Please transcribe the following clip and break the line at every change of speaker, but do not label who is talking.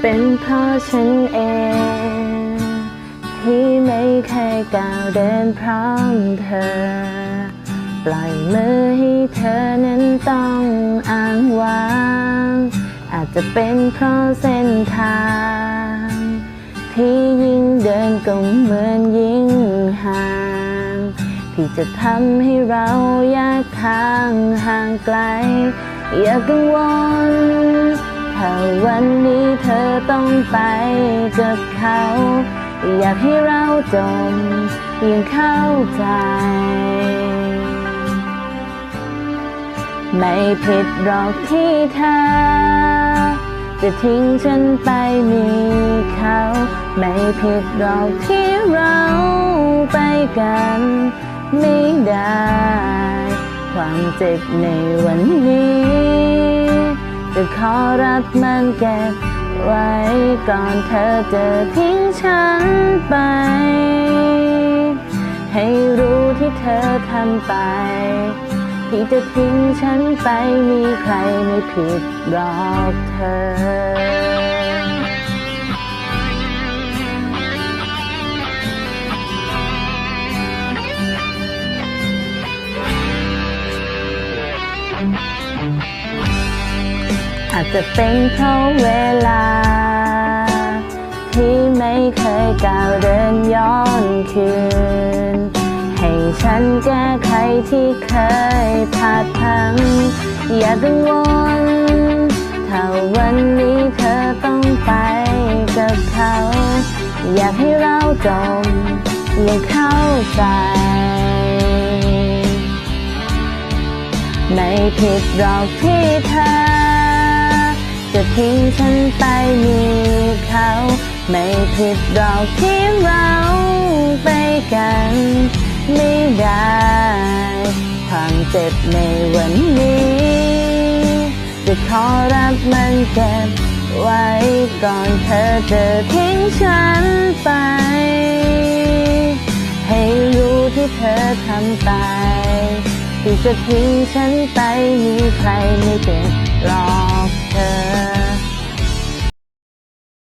เพราะฉันเอง ที่ไม่เคยก้าวเดินพร้อมเธอ ปล่อยมือให้เธอนั้นต้องอ้างว้าง อาจจะเป็นเพราะเส้นทาง ที่ยิ่งเดินก็เหมือนยิ่งห่างที่จะทำให้เราแยกทางห่างไกล อย่ากังวลถ้าวันนี้ ต้องไปกับเขา อยากให้เราจมยังเข้าใจ ไม่ผิดหรอกที่เธอจะทิ้งฉันไปมีเขา ไม่ผิดหรอกที่เราไปกันไม่ได้ ความเจ็บในวันนี้ จะขอรับมันเก็บ ไว้ก่อนเธอจะทิ้งฉันไป ให้รู้ที่เธอทำไป ที่จะทิ้งฉันไปมีใครไม่ผิดหรอกเธอ อาจจะเป็นเพราะเวลา ที่ไม่เคยก้าวเดินย้อนคืน ให้ฉันแก้ไขที่เคยพลาดพลัง อย่ากังวลถ้าวันนี้เธอต้องไปกับเขา อยากให้เราจมยังเข้าใจไม่ผิดหรอกที่เธอ จะทิ้งฉันไปมีเขา ไม่ผิดหรอกที่เราไปกันไม่ได้ ความเจ็บในวันนี้ จะขอรับมันเก็บไว้ก่อนเธอจะทิ้งฉันไป ให้รู้ที่เธอทำไปที่จะทิ้งฉันไปมีใครไม่เจ็บหรอก care.